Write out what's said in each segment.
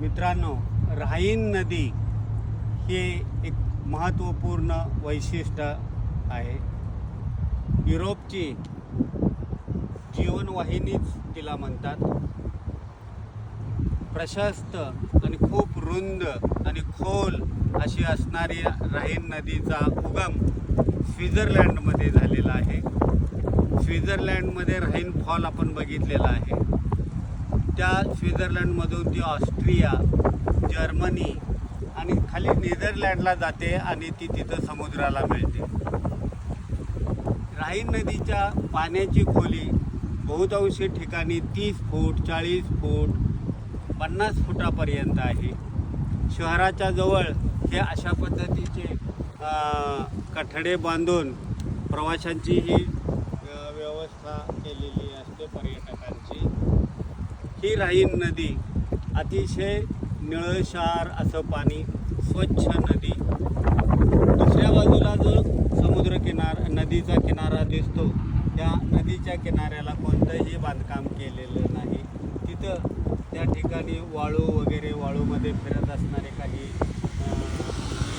मित्रांनो राहीन नदी हे एक महत्त्वपूर्ण वैशिष्ट्य आहे. युरोपची जीवनवाहिनीच तिला म्हणतात. प्रशस्त आणि खूप रुंद आणि खोल अशी असणारी राहीन नदीचा उगम स्वित्झर्लंडमध्ये झालेला आहे. स्वित्झर्लंडमध्ये राहीन फॉल आपण बघितलेला आहे. त्या स्वित्झर्लंडमधून ती ऑस्ट्रिया जर्मनी आणि खाली नेदरलँडला जाते आणि ती तिथं समुद्राला मिळते. राहीन नदीच्या पाण्याची खोली बहुतांशी ठिकाणी तीस फूट चाळीस फूट पन्नास फुटापर्यंत आहे. शहराच्या जवळ हे अशा पद्धतीचे कठडे बांधून प्रवाशांची ही व्यवस्था केलेली असते पर्यटकांची. ही राहीन नदी. अतिशय निळशार असं पाणी स्वच्छ नदी. दुसऱ्या बाजूला जो समुद्र किनार नदीचा किनारा दिसतो त्या नदीच्या किनाऱ्याला कोणतंही बांधकाम केलेलं नाही. तिथं त्या ठिकाणी वाळू वगैरे वाळूमध्ये फिरत असणारे काही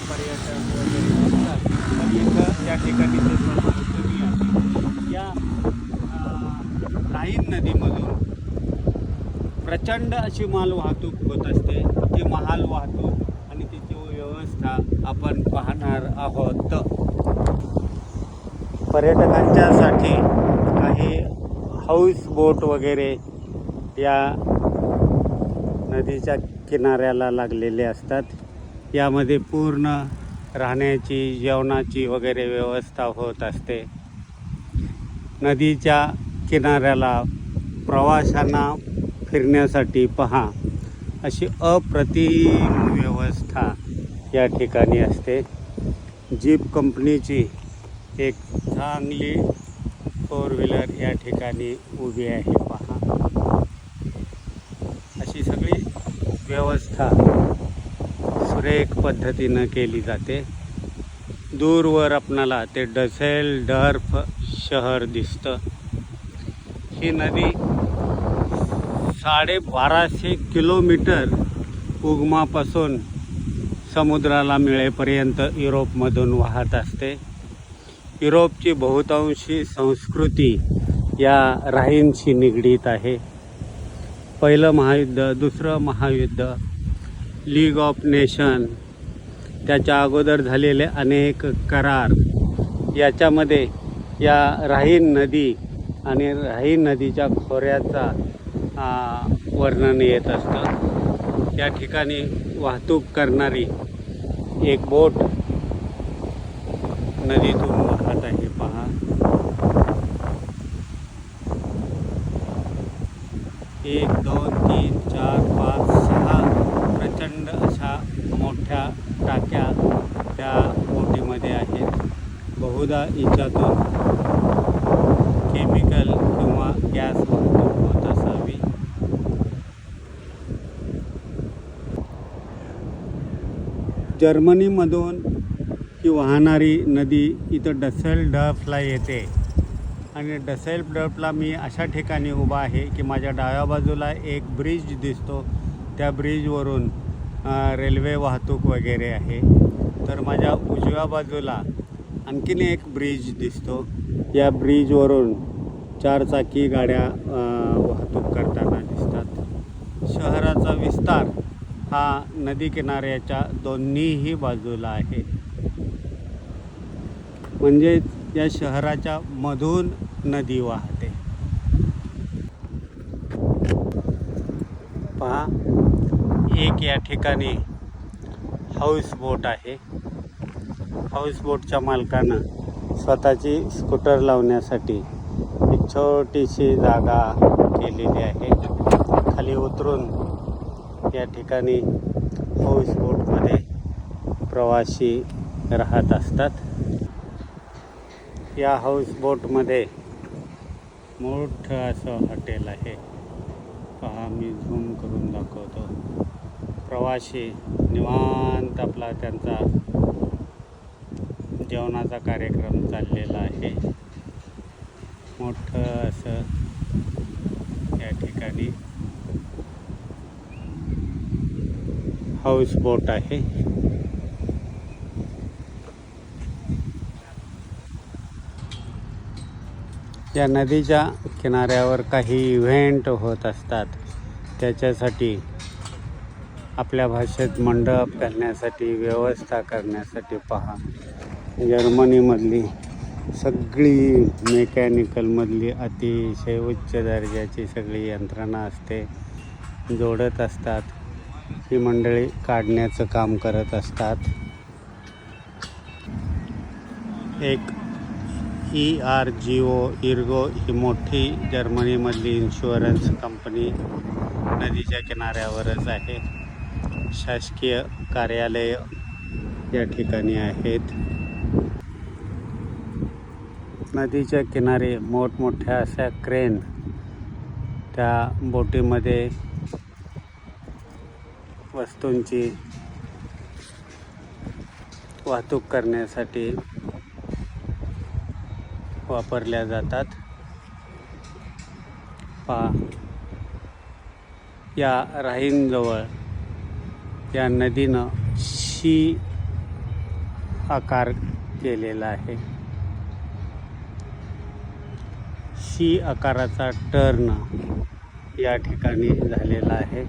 पर्यटक वगैरे असतात. पण इथं त्या ठिकाणी ते कमी आहे. या राहीन नदीमधून प्रचंड अशी माल वाहतूक होत असते. ती महाल वाहतूक आणि तिची व्यवस्था आपण पाहणार आहोत. पर्यटकांच्यासाठी काही हाऊस बोट वगैरे या नदीच्या किनाऱ्याला लागलेले असतात. यामध्ये पूर्ण राहण्याची जेवणाची वगैरे व्यवस्था होत असते. नदीच्या किनाऱ्याला प्रवाशांना फिरण्यासाठी पहा. अशी अप्रतिम व्यवस्था या ठिकाणी असते. जीप कंपनीची एक चांगली फोर व्हीलर या ठिकाणी उभी आहे. पहा. अशी सगळी व्यवस्था सुरेख पद्धतीनं केली जाते. दूरवर आपणाला ते डसेल डर्फ शहर दिसतं. ही नदी साडेबाराशे किलोमीटर उगमापासून समुद्राला मिळेपर्यंत युरोपमधून वाहत असते. युरोपची बहुतांशी संस्कृती या राहीनशी निगडीत आहे. पहिलं महायुद्ध दुसरं महायुद्ध लीग ऑफ नेशन त्याच्या अगोदर झालेले अनेक करार. याच्यामध्ये या राहीन नदी आणि राहीन नदीच्या खोऱ्याचा वर्णन येत असतं. या ठिकाणी वाहतूक करणारी एक बोट नदीतून वाहत आहे. पहा. एक दोन तीन चार पाच सहा प्रचंड अशा मोठ्या टाक्या त्या बोटीमध्ये आहेत. बहुधा हिच्यातून केमिकल किंवा गॅस वाहतो होत असावी जर्मनीमधून ही वाहणारी नदी इथं डसेल डफला येते. आणि डसेल डफला मी अशा ठिकाणी उभा आहे की माझ्या डाव्या बाजूला एक ब्रिज दिसतो. त्या ब्रिजवरून रेल्वे वाहतूक वगैरे आहे. तर माझ्या उजव्या बाजूला आणखीन एक ब्रिज दिसतो. या ब्रिजवरून चारचाकी गाड्या वाहतूक करताना दिसतात. शहराचा विस्तार हा नदी किनाऱ्याच्या दोन्हीही बाजूला आहे. म्हणजे या शहराच्या मधून नदी वाहते. पहा एक या ठिकाणी हाऊस बोट आहे. हाऊस बोटच्या मालकानं स्वतःची स्कूटर लावण्यासाठी एक छोटीशी जागा केलेली आहे. खाली उतरून या ठिकाणी हाऊस बोटमध्ये प्रवासी राहत असतात. या हाऊस बोटमध्ये मोठं असं हॉटेल आहे. पहा मी झूम करून दाखवतो. प्रवासी निवांत आपला त्यांचा जेवणाचा कार्यक्रम चाललेला आहे. मोठं असं या ठिकाणी हाऊस बोट आहे. या नदीच्या किनाऱ्यावर काही इव्हेंट होत असतात. त्याच्यासाठी आपल्या भाषेत मंडप घालण्यासाठी व्यवस्था करण्यासाठी पहा. जर्मनीमधली सगळी मेकॅनिकलमधली अतिशय उच्च दर्जाची सगळी यंत्रणा असते. जोडत असतात. ही मंडळी काढण्याचं काम करत असतात. एक ई आर जी ओ इर्गो ही मोठी जर्मनीमधली इन्शुरन्स कंपनी नदीच्या किनाऱ्यावरच आहे. शासकीय कार्यालय या ठिकाणी आहेत. नदीच्या किनारी मोठमोठ्या अशा क्रेन त्या बोटीमध्ये वस्तूंची वाहतूक करण्यासाठी वापरल्या जातात. पा या राहींजवळ या नदीनं शी आकार केलेला आहे. शी आकाराचा टर्न या ठिकाणी झालेला आहे.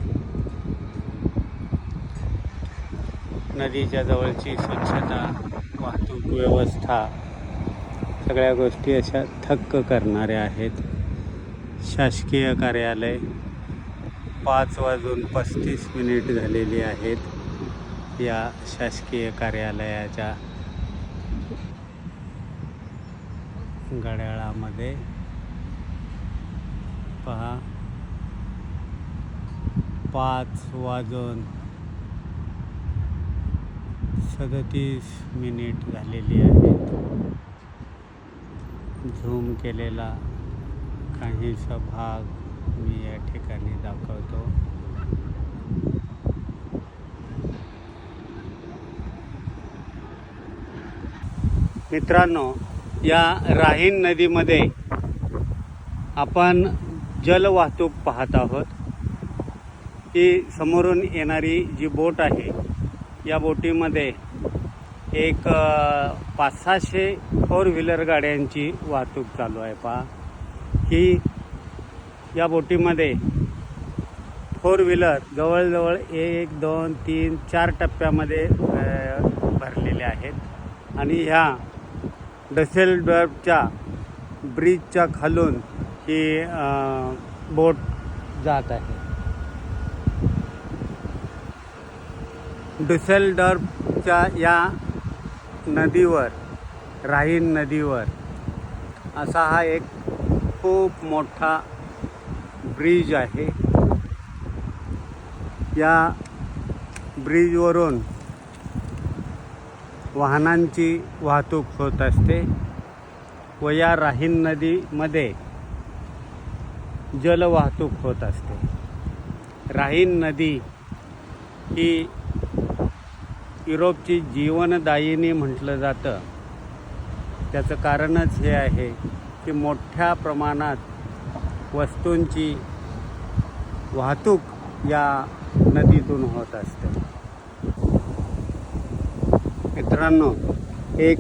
नदीच्या जवळची स्वच्छता वाहतूक व्यवस्था सगळ्या गोष्टी अशा थक्क करणाऱ्या आहेत. शासकीय कार्यालय पाच वाजून पस्तीस मिनिट झालेली आहेत. या शासकीय कार्यालयाच्या घड्याळामध्ये पहा. पाच वाजून सदतीस मिनिट झालेली आहेत. झूम केलेला काहीसा भाग मी या ठिकाणी दाखवतो. मित्रांनो या राहीन नदीमध्ये आपण जलवाहतूक पाहत आहोत. ही समोरून येणारी जी बोट आहे या बोटीमध्ये एक पाच सहाशे फोर व्हीलर गाड्यांची वाहतूक चालू आहे पहा. ही या बोटीमध्ये फोर व्हीलर जवळजवळ एक दोन तीन चार टप्प्यामध्ये भरलेले आहेत. आणि ह्या डसेलडॉर्फच्या ब्रिजच्या खालून ही बोट जात आहे. डुसेल डर्फच्या या नदीवर राहीन नदीवर. असा हा एक खूप मोठा ब्रिज आहे. या ब्रिजवरून वाहनांची वाहतूक होत असते व या राहीन नदीमध्ये जलवाहतूक होत असते. राहीन नदी ही युरोपची जीवनदायिनी म्हटलं जातं. त्याचं कारणच हे आहे की मोठ्या प्रमाणात वस्तूंची वाहतूक या नदीतून होत असते. मित्रांनो एक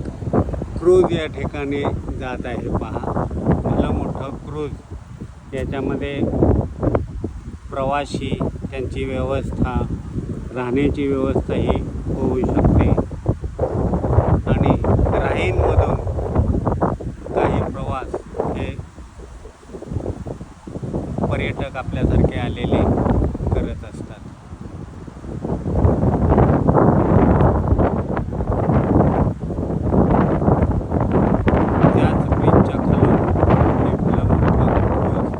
क्रूज या ठिकाणी जात आहे. पहा मला मोठं क्रूज. याच्यामध्ये प्रवासी त्यांची व्यवस्था राहण्याची व्यवस्था ही होऊ शकते. आणि राहीनमधून काही प्रवास हे पर्यटक आपल्यासारखे आलेले करत असतात त्याच ब्रिजच्या खालून हे फुलं मोठं cruise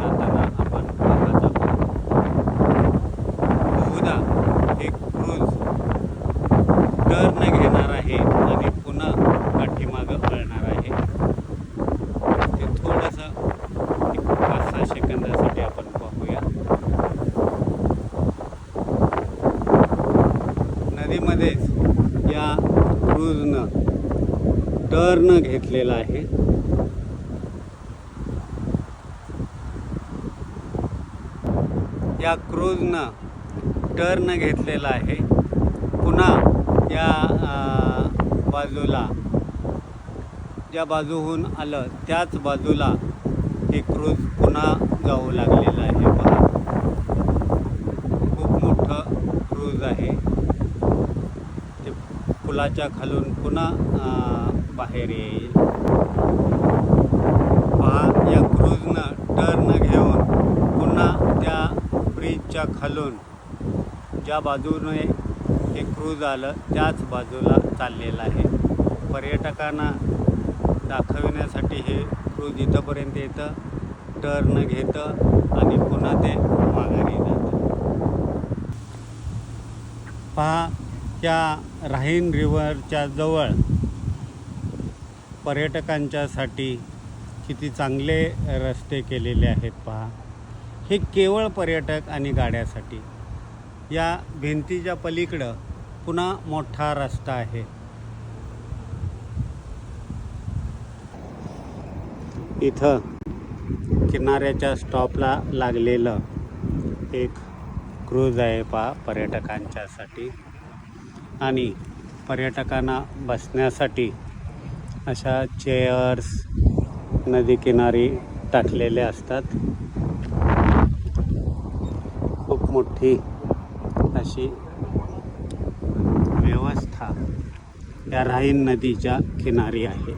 जाताना आपण पाहत आहोत बहुधा हे क्रूज टर्न घेणार आहे आणि पुन्हा पाठीमागं वळणार आहे ते थोडंसं एक पाच सहा सेकंदासाठी आपण पाहूया नदीमध्येच या क्रूजनं टर्न घेतलेला आहे. या क्रूजनं टर्न घेतलेला आहे. पुन्हा या बाजूला ज्या बाजूहून आलं त्याच बाजूला हे क्रूज पुन्हा जाऊ लागलेलं आहे. पहा. खूप मोठं क्रूज आहे. पुलाच्या खालून पुन्हा बाहेर येईल. पहा या क्रूजनं टर्न घेऊन पुन्हा त्या ब्रिजच्या खालून ज्या बाजूने हे क्रूज आलं त्याच बाजूला चाललेलं आहे. पर्यटकांना दाखविण्यासाठी हे क्रूज इथंपर्यंत येतं टर्न घेतं आणि पुन्हा ते माघारी जातं. पहा त्या राहीन रिव्हरच्या जवळ पर्यटकांच्यासाठी किती चांगले रस्ते केलेले आहेत पहा. हे केवळ पर्यटक आणि गाड्यासाठी. या भिंतीच्या पलीकडं पुन्हा मोठा रस्ता आहे. इथं किनाऱ्याच्या स्टॉपला लागलेलं एक क्रूज आहे पहा पर्यटकांच्यासाठी. आणि पर्यटकांना बसण्यासाठी अशा चेअर्स नदीकिनारी टाकलेले असतात. खूप मोठी अशी व्यवस्था या राहीन नदीच्या किनारी आहे.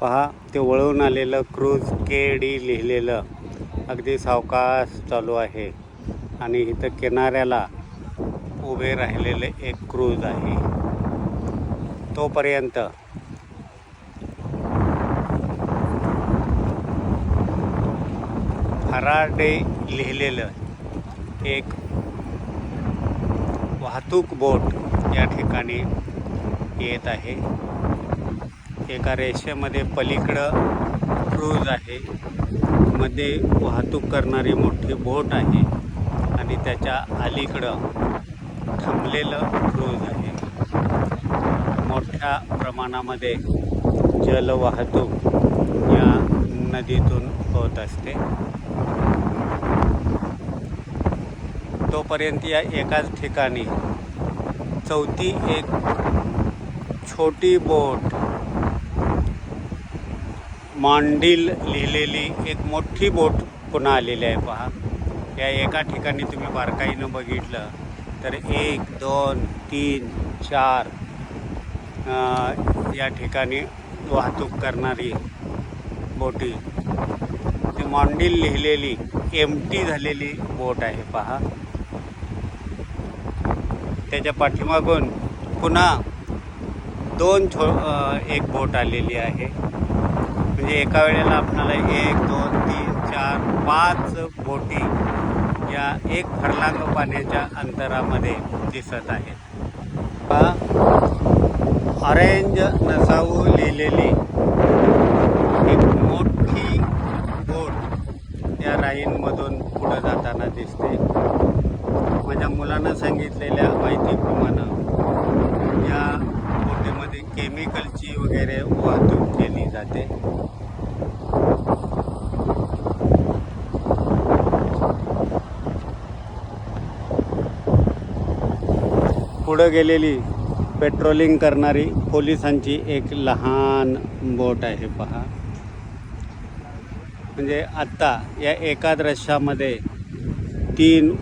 पहा ते वळून आलेलं क्रूज के डी लिहिलेलं अगदी सावकाश चालू आहे. आणि इथं किनाऱ्याला उभे राहिलेले एक क्रूज आहे. तोपर्यंत फराडे लिहिलेलं एक वाहतूक बोट या ठिकाणी येत आहे. एका रेषेमध्ये पलीकडं क्रूज आहे. मध्ये वाहतूक करणारी मोठी बोट आहे आणि त्याच्या अलीकडं थांबलेलं क्रूज आहे. मोठ्या प्रमाणामध्ये जलवाहतूक या नदीतून होत असते. तोपर्यंत या एकाच ठिकाणी चौथी एक छोटी बोट मांडील लिहिलेली एक मोठी बोट पुन्हा आलेली आहे. पहा या एका ठिकाणी तुम्ही बारकाईनं बघितलं. तर एक दोन तीन चार या ठिकाणी वाहतूक करणारी बोटी. ती मांडील लिहिलेली एम टी झालेली बोट आहे पहा. त्याच्या पाठीमागून पुन्हा दोन छो एक बोट आलेली आहे. म्हणजे एका वेळेला आपल्याला एक दोन तीन चार पाच बोटी या एक फरलांग पाण्याच्या अंतरामध्ये दिसत आहेत ऑरेंज नसाऊ लिहिलेली एक मोठी बोट या राईनमधून पुढं जाताना दिसते. माझ्या मुलानं सांगितलेल्या माहितीप्रमाणे या बोटीमध्ये केमिकलची वगैरे वाहतूक केली जाते. पुढं गेलेली पेट्रोलिंग करणारी पोलिसांची एक लहान बोट आहे पहा. म्हणजे आत्ता या एका दृश्यामध्ये तीन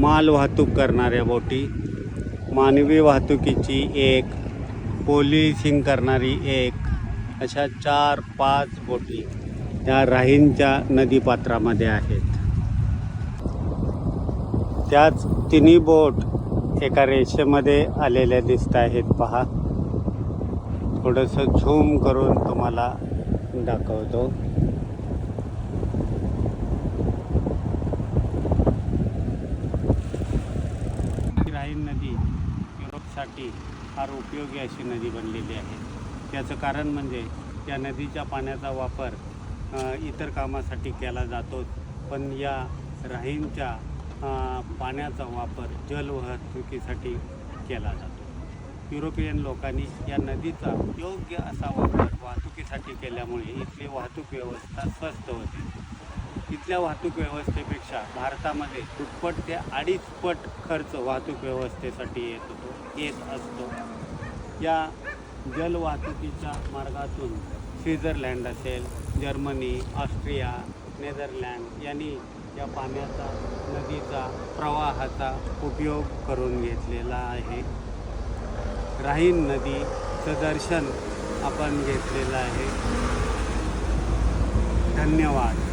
माल वाहतूक करणाऱ्या बोटी मानवी वाहतुकीची एक पोलिसिंग करणारी एक अशा चार पाच बोटी या राहींच्या नदीपात्रामध्ये आहेत. त्याच तिन्ही बोट एका रेषेमध्ये आलेल्या दिसत आहेत. पहा. थोडंसं झूम करून तुम्हाला दाखवतो. राहीन नदी युरोपसाठी फार उपयोगी अशी नदी बनलेली आहे. त्याचं कारण म्हणजे या नदीच्या पाण्याचा वापर इतर कामासाठी केला जातो. पण या राहीनच्या पाण्याचा वापर जलवाहतुकीसाठी केला जातो. युरोपियन लोकांनी या नदीचा योग्य असा वापर वाहतुकीसाठी केल्यामुळे इथली वाहतूक व्यवस्था स्वस्त होते. इथल्या वाहतूक व्यवस्थेपेक्षा भारतामध्ये दुप्पट ते अडीच पट खर्च वाहतूक व्यवस्थेसाठी येत होतो येत असतो. या जलवाहतुकीच्या मार्गातून स्वित्झर्लंड असेल जर्मनी ऑस्ट्रिया नेदरलँड यांनी या पाण्याचा नदीचा प्रवाहाचा उपयोग करून घेतलेला आहे. राहीन नदीचं दर्शन आपण घेतलेलं आहे. धन्यवाद.